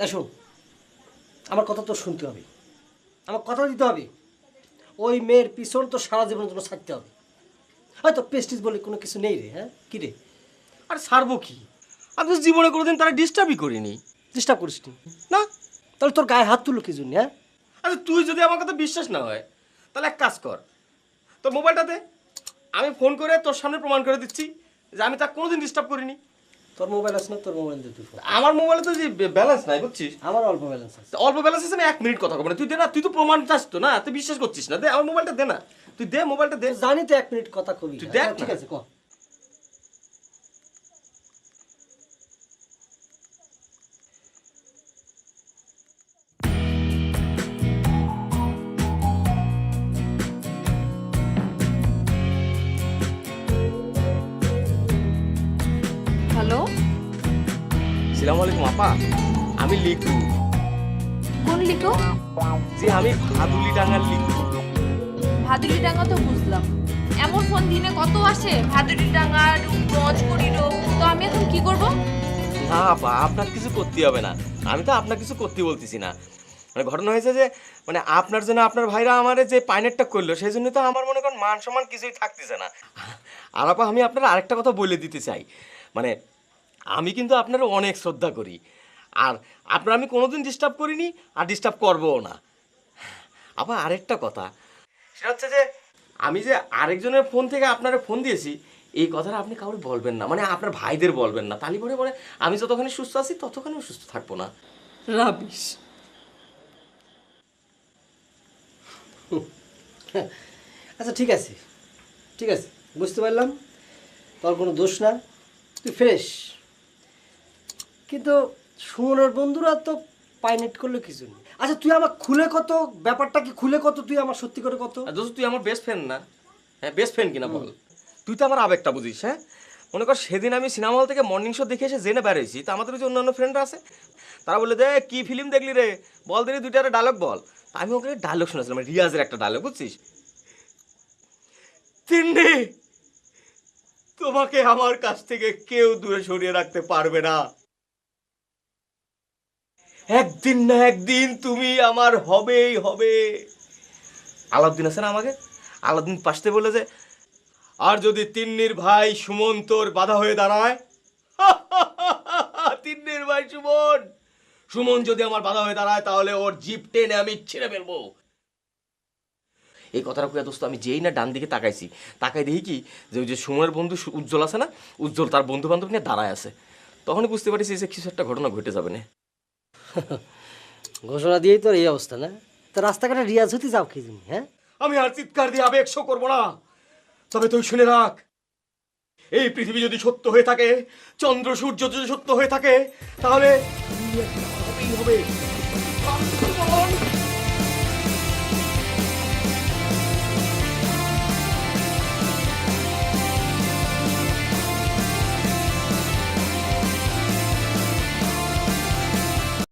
না, শোন। আমার কথা তো শুনতে হবে। আমার কথা দিতে হবে। ওই মেয়ের পিছন তো সারা জীবনের জন্য ছাড়তে হবে। হয়তো পেস্টিস বলে কোনো কিছু নেই রে হ্যাঁ? কি রে? আর ছাড়বো কি? আমি তো জীবনে কোনোদিন তারা ডিস্টার্বই করিনি। চেষ্টা করিস নি? তাহলে তোর গায়ে হাত তুলো কি জন্য হ্যাঁ? আচ্ছা তুই যদি আমার কথা বিশ্বাস না হয়, তাহলে এক কাজ কর। তোর মোবাইলটাতে আমি ফোন করে তোর সামনে প্রমাণ করে দিচ্ছি যে আমি তার কোনোদিন ডিস্টার্ব করিনি। তোর মোবাইল আছে না তোর মোবাইল দিয়ে তুই আমার মোবাইলে তো যে ব্যালেন্স নাই বুঝছিস? আমার অল্প ব্যালেন্স আছে। অল্প ব্যালেন্স আছে আমি এক মিনিট কথা বলব না। তুই দে না তুই তো প্রমাণ চাস তো না? তুই বিশ্বাস করছিস না? দে আমার মোবাইলটা দে না। তুই দে মোবাইলটা দে। জানি তো এক মিনিট কথা কবি। তুই দেখ ঠিক আছে ক? সালাম আলাইকুম আপা। আমি লিখু কোন লিখো যে আমি ভাদুলি ডাঙ্গার লিখু ভাদুরি ডাঙ্গা তো বুঝলাম। এমন ফোন দিনে কত আসে? ভাদুরি ডাঙ্গা রূপগঞ্জ করিডো তো আমি এখন কি করব? না আপা আপনার কিছু করতে হবে না। আমি তো আপনার কিছু করতে বলতেছি না। মানে ঘটনা হয়েছে যে মানে আপনার জন্য আপনার ভাইরা আমারে যে পাইনেটটা করল সেই জন্য তো আমার মনে করেন মান সম্মান কিছুই থাকতেছে না। আর আপা আমি আপনার আরেকটা কথা বলে দিতে চাই। মানে আমি কিন্তু আপনার অনেক শ্রদ্ধা করি। আর আপনার আমি কোনোদিন ডিস্টার্ব করিনি আর ডিস্টার্ব করবও না। আবার আরেকটা কথা সেটা হচ্ছে যে আমি যে আরেকজনের ফোন থেকে আপনারা ফোন দিয়েছি এই কথাটা আপনি কাউকে বলবেন না। মানে আপনার ভাইদের বলবেন না। তালি পরে পরে আমি যতখানি সুস্থ আছি ততখানি সুস্থ থাকব না। রাবিশ। আচ্ছা ঠিক আছে। ঠিক আছে বুঝতে পারলাম। তোর কোনো দোষ না। তুই ফ্রেশ কিন্তু সুমনের বন্ধুরা তো পাইনেট করল কিছু নেই আচ্ছা তুই আমার খুলে কত? ব্যাপারটা কি খুলে কত তুই আমার সত্যি করে কত? আর দোস্ত তুই আমার বেস্ট ফ্রেন্ড না। হ্যাঁ বেস্ট ফ্রেন্ড কিনা বল? তুই তো আমার আবেগটা বুঝিস হ্যাঁ? মনে কর সেদিন আমি সিনেমা হল থেকে মর্নিং শো দেখে এসে জেনে বেরিয়েছি তা আমাদের যে অন্যান্য ফ্রেন্ডরা আছে তারা বলে দে কি ফিল্ম দেখলি রে? বল দিলি দুইটা একটা ডায়লগ বল। আমি ওকে ডায়লগ শুনেছিলাম মানে রিয়াজের একটা ডায়লগ বুঝছিস? তিন্নি তোমাকে আমার কাছ থেকে কেউ দূরে সরিয়ে রাখতে পারবে না। একদিন না একদিন তুমি আমার হবেই হবে। আলাউদ্দিন আছে না আমাকে? আলাউদ্দিন পাশতে বলে যে, আর যদি তিন্নির ভাই সুমন তোর বাধা হয়ে দাঁড়ায়? তিন্নির ভাই সুমন। সুমন যদি আমার বাধা হয়ে দাঁড়ায়, তাহলে ওর জিপ টেনে আমি ছেড়ে ফেলব। এই কথাটা কুয়া দোস্ত, আমি যেই না ডান দিকে তাকাইছি, তাকাই দেখি কি, যে ওই যে সুমনের বন্ধু উজ্জ্বল আছে না? উজ্জ্বল তার বন্ধু বান্ধব নিয়ে দাঁড়ায় আছে। তখনই বুঝতে পারছি যে কিছু একটা ঘটনা ঘটে যাবে না। ঘোষণা দিয়েই তোর এই অবস্থা, না? তা রাস্তাঘাটে রিয়াজ হতে যাও কি তুমি হ্যাঁ? আমি আর চিৎকার দিয়ে আবেগ শো করব না। তবে তুই শুনে রাখ, এই পৃথিবী যদি সত্য হয়ে থাকে, চন্দ্র সূর্য যদি সত্য হয়ে থাকে, তাহলে হবে।